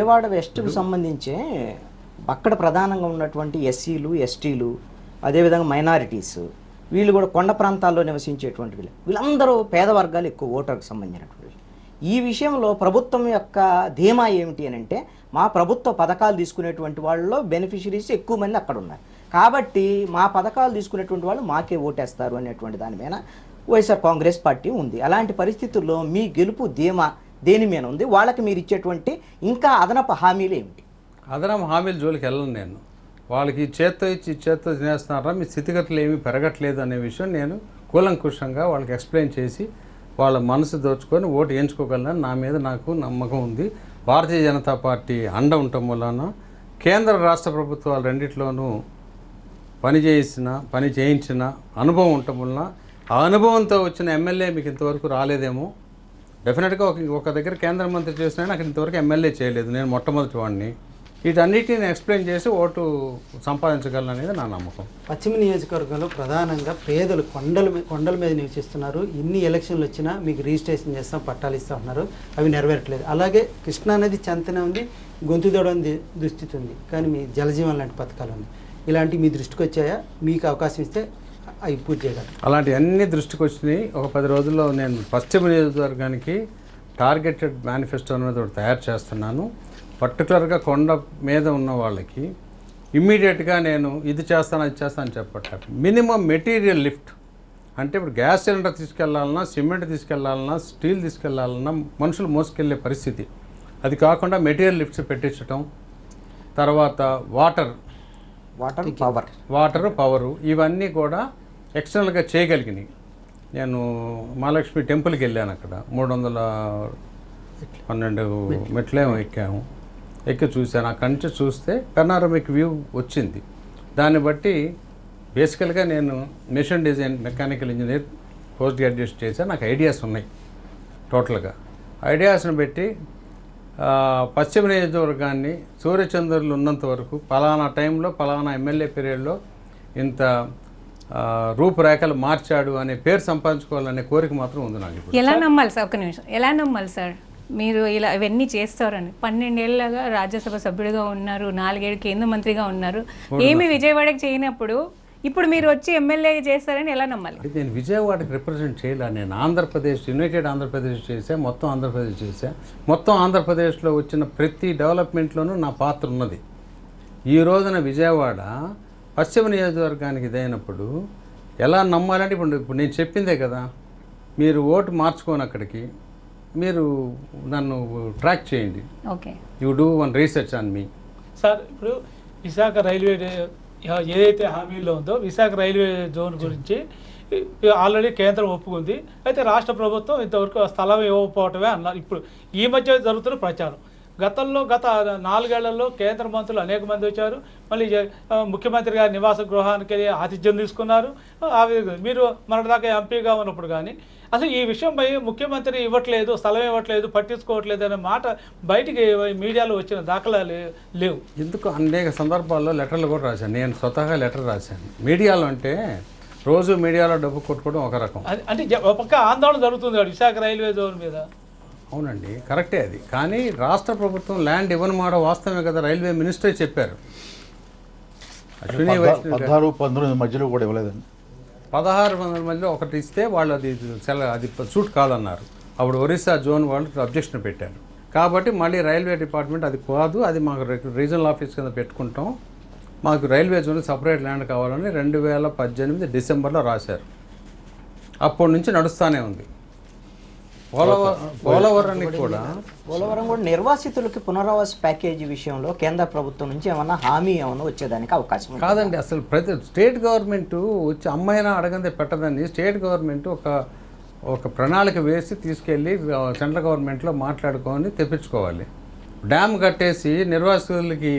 విజయవాడ వెస్ట్కు సంబంధించి అక్కడ ప్రధానంగా ఉన్నటువంటి ఎస్సీలు ఎస్టీలు అదేవిధంగా మైనారిటీస్ వీళ్ళు కూడా కొండ ప్రాంతాల్లో నివసించేటువంటి వీళ్ళు. వీళ్ళందరూ పేద వర్గాలు ఎక్కువ ఓటర్కి సంబంధించినటువంటి. ఈ విషయంలో ప్రభుత్వం యొక్క ధీమా ఏమిటి అని అంటే మా ప్రభుత్వ పథకాలు తీసుకునేటువంటి వాళ్ళలో బెనిఫిషరీస్ ఎక్కువ మంది అక్కడ ఉన్నారు. కాబట్టి మా పథకాలు తీసుకునేటువంటి వాళ్ళు మాకే ఓటేస్తారు అనేటువంటి దాని మీద వైఎస్ఆర్ కాంగ్రెస్ పార్టీ ఉంది. అలాంటి పరిస్థితుల్లో మీ గెలుపు ధీమా దేని మీద ఉంది? వాళ్ళకి మీరు ఇచ్చేటువంటి ఇంకా అదనపు హామీలు ఏమిటి? అదనపు హామీల జోలికి వెళ్ళను నేను. వాళ్ళకి చేత్తో ఇచ్చి చేత్తో తినేస్తున్నారా? మీ స్థితిగతులు ఏమీ పెరగట్లేదు అనే విషయం నేను కూలంకుషంగా వాళ్ళకి ఎక్స్ప్లెయిన్ చేసి వాళ్ళ మనసు దోచుకొని ఓటు వేయించుకోగలను నా మీద నాకు నమ్మకం ఉంది. భారతీయ జనతా పార్టీ అండ ఉండటం వలన కేంద్ర రాష్ట్ర ప్రభుత్వాలు రెండిట్లోనూ పని చేసిన పని చేయించిన అనుభవం ఉండటం వలన ఆ అనుభవంతో వచ్చిన ఎమ్మెల్యే మీకు ఇంతవరకు రాలేదేమో. డెఫినెట్గా ఒక ఒక దగ్గర కేంద్ర మంత్రి చేసినా నాకు ఇంతవరకు ఎమ్మెల్యే చేయలేదు. నేను మొట్టమొదటి వాడిని. వీటన్నిటిని ఎక్స్ప్లెయిన్ చేసి ఓటు సంపాదించగలను అనేది నా నమ్మకం. పశ్చిమ నియోజకవర్గంలో ప్రధానంగా పేదలు కొండల కొండల మీద నివసిస్తున్నారు. ఇన్ని ఎలక్షన్లు వచ్చినా మీకు రిజిస్ట్రేషన్ చేస్తాం పట్టాలు ఇస్తా ఉన్నారు అవి నెరవేరట్లేదు. అలాగే కృష్ణా నది చెంతనే ఉంది గొంతు దొడని దుస్థితి ఉంది. కానీ మీ జలజీవన్ లాంటి పథకాలు ఉన్నాయి. ఇలాంటివి మీ దృష్టికి వచ్చాయా? మీకు అవకాశం ఇస్తే అవి పూర్తి చేయగలరు అలాంటి అన్ని దృష్టికి వచ్చినాయి. ఒక పది రోజుల్లో నేను పశ్చిమ నియోజకవర్గానికి టార్గెటెడ్ మేనిఫెస్టో అనేది ఒకటి తయారు చేస్తున్నాను. పర్టికులర్గా కొండ మీద ఉన్న వాళ్ళకి ఇమ్మీడియట్గా నేను ఇది చేస్తాను అది చేస్తాను చెప్పట్లేదు. Minimum material lift. అంటే ఇప్పుడు గ్యాస్ సిలిండర్ తీసుకెళ్ళాలన్నా సిమెంట్ తీసుకెళ్ళాలన్నా స్టీల్ తీసుకెళ్ళాలన్నా మనుషులు మోసుకెళ్ళే పరిస్థితి. అది కాకుండా మెటీరియల్ లిఫ్ట్స్ పెట్టించటం తర్వాత water water power water power ఇవన్నీ కూడా ఎక్స్టర్నల్గా చేయగలిగినాయి నేను మహాలక్ష్మి టెంపుల్కి వెళ్ళాను అక్కడ. మూడు వందల పన్నెండు మెట్లేమో ఎక్కాము. ఎక్కి చూశాను. అక్కడి నుంచి చూస్తే పెనారమిక్ వ్యూ వచ్చింది. దాన్ని బట్టి బేసికల్గా నేను machine design mechanical engineer post graduation చేశాను. నాకు ఐడియాస్ ఉన్నాయి. టోటల్గా ఐడియాస్ని పెట్టి పశ్చిమ నియోజకవర్గాన్ని సూర్యచంద్రులు ఉన్నంత వరకు పలానా టైంలో పలానా ఎమ్మెల్యే పీరియడ్లో ఇంత రూపురేఖలు మార్చాడు అనే పేరు సంపాదించుకోవాలనే కోరిక మాత్రం ఉంది నాకు ఎలా నమ్మాలి సార్? ఒక నిమిషం. ఎలా నమ్మాలి సార్? మీరు ఇలా ఇవన్నీ చేస్తారని. పన్నెండేళ్ళగా రాజ్యసభ సభ్యుడిగా ఉన్నారు నాలుగేళ్ళు కేంద్ర మంత్రిగా ఉన్నారు. ఏమి విజయవాడకి చేయనప్పుడు ఇప్పుడు మీరు వచ్చి ఎమ్మెల్యే చేస్తారని ఎలా నమ్మాలి? అంటే నేను విజయవాడకి రిప్రజెంట్ చేయలే. నేను ఆంధ్రప్రదేశ్ యునైటెడ్ ఆంధ్రప్రదేశ్ చేశా మొత్తం ఆంధ్రప్రదేశ్ చేశా మొత్తం ఆంధ్రప్రదేశ్లో వచ్చిన ప్రతి డెవలప్మెంట్లోనూ నా పాత్ర ఉన్నది. ఈ రోజున విజయవాడ పశ్చిమ నియోజకవర్గానికి ఇదైనప్పుడు ఎలా నమ్మాలంటే ఇప్పుడు ఇప్పుడు నేను చెప్పిందే కదా మీరు ఓటు మార్చుకోని అక్కడికి మీరు నన్ను ట్రాక్ చేయండి. Okay. You do one research on me sir ఇప్పుడు విశాఖ రైల్వే ఏదైతే హామీలో ఉందో విశాఖ రైల్వే జోన్ గురించి ఆల్రెడీ కేంద్రం ఒప్పుకుంది. అయితే రాష్ట్ర ప్రభుత్వం ఇంతవరకు స్థలం ఇవ్వకపోవటమే అన్నారు. ఇప్పుడు ఈ మధ్య జరుగుతున్న ప్రచారం. గతంలో గత నాలుగేళ్ళలో కేంద్ర మంత్రులు అనేక మంది వచ్చారు. మళ్ళీ ముఖ్యమంత్రి గారి నివాస గృహానికి ఆతిథ్యం తీసుకున్నారు. ఆ విధంగా. మీరు మొన్నటిదాకా ఎంపీగా ఉన్నప్పుడు కానీ అసలు ఈ విషయంపై ముఖ్యమంత్రి ఇవ్వట్లేదు స్థలం ఇవ్వట్లేదు పట్టించుకోవట్లేదు అనే మాట బయటికి మీడియాలో వచ్చిన దాఖలాలు లేవు. ఎందుకు అనేక సందర్భాల్లో లెటర్లు కూడా రాశాను. నేను స్వతహాగా లెటర్ రాశాను. మీడియాలో అంటే రోజు మీడియాలో డబ్బు కొట్టుకోవడం ఒక రకం. అది- అంటే ఒక పక్క ఆందోళన జరుగుతుంది కదా విశాఖ రైల్వే జోన్ మీద. అవునండి కరెక్టే అది. కానీ రాష్ట్ర ప్రభుత్వం ల్యాండ్ ఇవ్వని మాట వాస్తవమే కదా రైల్వే మినిస్టర్ చెప్పారు. పద్నాలుగు పంతొమ్మిది మధ్యలో కూడా ఇవ్వలేదండి. పదహారు వందల మందిలో ఒకటి ఇస్తే వాళ్ళు అది సెల అది సూట్ కాదన్నారు. అప్పుడు ఒరిస్సా జోన్ వాళ్ళు అబ్జెక్షన్ పెట్టారు. కాబట్టి మళ్ళీ రైల్వే డిపార్ట్మెంట్ అది కాదు అది మాకు రీజనల్ ఆఫీస్ కింద పెట్టుకుంటాం. మాకు రైల్వే జోన్ సపరేట్ ల్యాండ్ కావాలని రెండు వేల పద్దెనిమిది డిసెంబర్లో రాశారు. అప్పటి నుంచి నడుస్తూనే ఉంది. పోలవరం కూడా పోలవరం కూడా నిర్వాసితులకి పునరావాస ప్యాకేజీ విషయంలో కేంద్ర ప్రభుత్వం నుంచి ఏమన్నా హామీ ఏమన్నా వచ్చేదానికి అవకాశం? కాదండి అసలు ప్రతి స్టేట్ గవర్నమెంట్ వచ్చి అమ్మాయినా అడగందే పెట్టదని స్టేట్ గవర్నమెంట్ ఒక ఒక ప్రణాళిక వేసి తీసుకెళ్ళి సెంట్రల్ గవర్నమెంట్లో మాట్లాడుకొని తెప్పించుకోవాలి. డ్యామ్ కట్టేసి నిర్వాసితులకి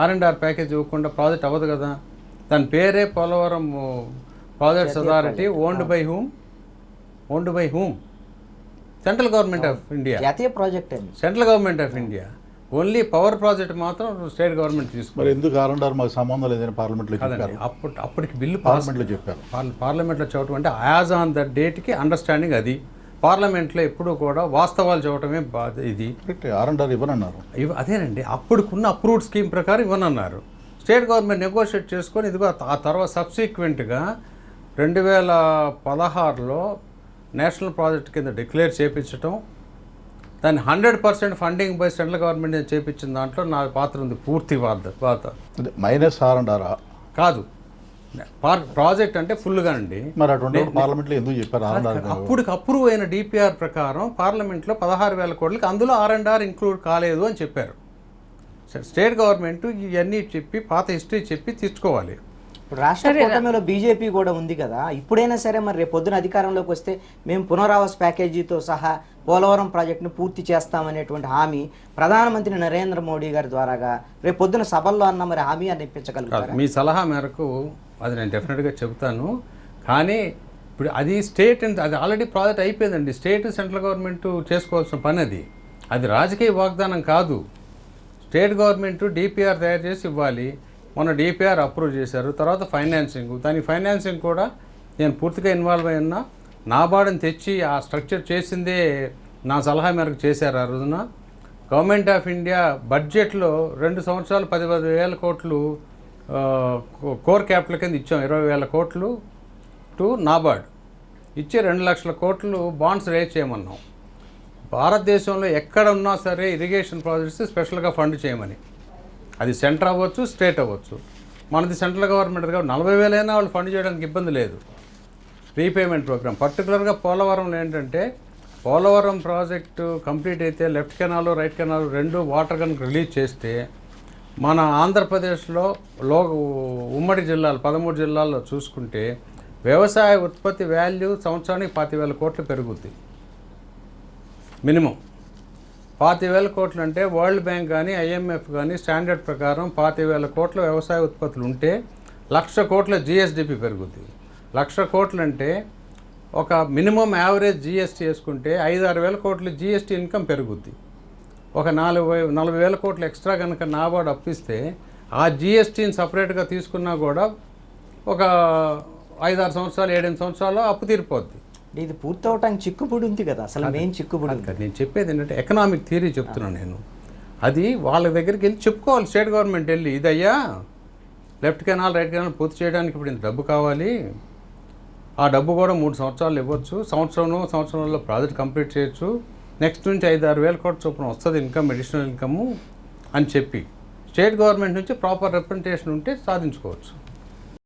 ఆర్ అండ్ ఆర్ ప్యాకేజ్ ఇవ్వకుండా ప్రాజెక్ట్ అవ్వదు కదా. దాని పేరే Polavaram projects authority owned by whom. Owned by whom. Central government of India జాతీయ ప్రాజెక్ట్ అండి. Central government of India only power project మాత్రం స్టేట్ గవర్నమెంట్ మరి తీసుకోవాలి ఎందుకు ఆర్ఎండ్ఆర్ మాకు సంబంధం లేదని పార్లమెంట్లో కాదండి చెప్పారు. అప్పుడు అప్పటికి బిల్లు పార్లమెంట్లో చెప్పారు. పార్ల- పార్లమెంట్లో చెప్పడం అంటే యాజ్ ఆన్ ద డేట్కి అండర్స్టాండింగ్ అది. పార్లమెంట్లో ఎప్పుడూ కూడా వాస్తవాలు చెప్పడమే బాధ ఇది. కరెక్ట్ ఆర్ అండ్ ఆర్ ఇవ్వనన్నారు. ఇవి అదేనండి. అప్పుడుకున్న అప్రూవ్డ్ స్కీమ్ ప్రకారం ఇవ్వనన్నారు. స్టేట్ గవర్నమెంట్ నెగోషియేట్ చేసుకొని ఇదిగో ఆ తర్వాత సబ్సిక్వెంట్గా రెండు వేల పదహారులో నేషనల్ ప్రాజెక్ట్ కింద డిక్లేర్ చేపించటం దాన్ని hundred percent funding by central government నేను చేపించిన దాంట్లో నా పాత్ర ఉంది పూర్తి పాత్ర మైనస్ ఆర్ అండ్ ఆర్ కాదు. పార్- ప్రాజెక్ట్ అంటే ఫుల్గా అండి పార్లమెంట్లో ఎందుకు చెప్పారు అప్పుడు అప్రూవ్ అయిన డిపిఆర్ ప్రకారం పార్లమెంట్లో పదహారు వేల కోట్లకి అందులో ఆర్ అండ్ ఆర్ ఇంక్లూడ్ కాలేదు అని చెప్పారు. సరే, స్టేట్ గవర్నమెంట్ ఇవన్నీ చెప్పి పాత హిస్టరీ చెప్పి తీసుకోవాలి ఇప్పుడు రాష్ట్ర కూటమిలో బీజేపీ కూడా ఉంది కదా. ఇప్పుడైనా సరే మరి రేపు పొద్దున అధికారంలోకి వస్తే మేము పునరావాస ప్యాకేజీతో సహా పోలవరం ప్రాజెక్టును పూర్తి చేస్తామనేటువంటి హామీ ప్రధానమంత్రి నరేంద్ర మోడీ గారి ద్వారాగా రేపు పొద్దున సభల్లో అన్న మరి హామీ అని ఇప్పించగలుగుతారా? మీ సలహా మేరకు అది నేను డెఫినెట్గా చెబుతాను. కానీ ఇప్పుడు అది స్టేట్ అండ్ అది ఆల్రెడీ ప్రాజెక్ట్ అయిపోయిందండి. స్టేట్ సెంట్రల్ గవర్నమెంట్ చేసుకోవాల్సిన పని అది. అది రాజకీయ వాగ్దానం కాదు. స్టేట్ గవర్నమెంట్ డిపిఆర్ తయారు చేసి ఇవ్వాలి. మొన్న డిపిఆర్ అప్రూవ్ చేశారు. తర్వాత ఫైనాన్సింగ్ దానికి ఫైనాన్సింగ్ కూడా నేను పూర్తిగా ఇన్వాల్వ్ అయి ఉన్నా. నాబార్డుని తెచ్చి ఆ స్ట్రక్చర్ చేసిందే నా సలహా మేరకు చేశారు ఆ రోజున. గవర్నమెంట్ ఆఫ్ ఇండియా బడ్జెట్లో రెండు సంవత్సరాలు పది పది వేల కోట్లు కోర్ క్యాపిటల్ కింద ఇచ్చాం. ఇరవై వేల కోట్లు టు నాబార్డ్ ఇచ్చి రెండు లక్షల కోట్లు బాండ్స్ రేజ్ చేయమన్నాం. భారతదేశంలో ఎక్కడ ఉన్నా సరే ఇరిగేషన్ ప్రాజెక్ట్స్ స్పెషల్గా ఫండ్ చేయమని. అది సెంటర్ అవ్వచ్చు స్టేట్ అవ్వచ్చు. మనది సెంట్రల్ గవర్నమెంట్ కాబట్టి నలభై వేలైనా వాళ్ళు ఫండ్ చేయడానికి ఇబ్బంది లేదు. Repayment programme. పర్టికులర్గా పోలవరంలో ఏంటంటే పోలవరం ప్రాజెక్టు కంప్లీట్ అయితే లెఫ్ట్ కెనాల్ రైట్ కెనాల్ రెండు వాటర్ కనుక రిలీజ్ చేస్తే మన ఆంధ్రప్రదేశ్లో లో ఉమ్మడి జిల్లాలు పదమూడు జిల్లాల్లో చూసుకుంటే వ్యవసాయ ఉత్పత్తి వాల్యూ సంవత్సరానికి పాతి వేల కోట్లు పెరుగుద్ది. మినిమం. పాతి వేల కోట్లు అంటే వరల్డ్ బ్యాంక్ కానీ ఐఎంఎఫ్ కానీ స్టాండర్డ్ ప్రకారం పాతి వేల కోట్ల వ్యవసాయ ఉత్పత్తులు ఉంటే లక్ష కోట్ల జిఎస్డిపి పెరుగుద్ది. లక్ష కోట్లు అంటే ఒక మినిమం యావరేజ్ జిఎస్టీ వేసుకుంటే ఐదు ఆరు వేల కోట్ల జిఎస్టీ ఇన్కమ్ పెరుగుద్ది. ఒక నాలుగు నలభై వేల కోట్లు ఎక్స్ట్రా కనుక నాబార్డు అప్పిస్తే ఆ జిఎస్టీని సపరేట్గా తీసుకున్నా కూడా ఒక ఐదారు సంవత్సరాలు ఏడెనిమిది సంవత్సరాల్లో అప్పు తీరిపోద్ది. ఇది పూర్తి అవటానికి చిక్కుబడి ఉంది కదా అసలు మెయిన్ చిక్కుబడి ఉంది. కాదు, నేను చెప్పేది ఏంటంటే ఎకనామిక్ థియరీ చెప్తున్నాను నేను. అది వాళ్ళ దగ్గరికి వెళ్ళి చెప్పుకోవాలి. స్టేట్ గవర్నమెంట్ వెళ్ళి ఇదయ్యా లెఫ్ట్ కెనాల్ రైట్ కెనాల్ పూర్తి చేయడానికి ఇప్పుడు ఇంత డబ్బు కావాలి. ఆ డబ్బు కూడా మూడు సంవత్సరాలు ఇవ్వచ్చు. సంవత్సరం సంవత్సరంలో ప్రాజెక్ట్ కంప్లీట్ చేయొచ్చు. నెక్స్ట్ నుంచి ఐదు ఆరు వేల కోట్ల చొప్పున వస్తుంది ఇన్కమ్ అడిషనల్ ఇన్కమ్ అని చెప్పి. స్టేట్ గవర్నమెంట్ నుంచి ప్రాపర్ రిప్రజెంటేషన్ ఉంటే సాధించుకోవచ్చు.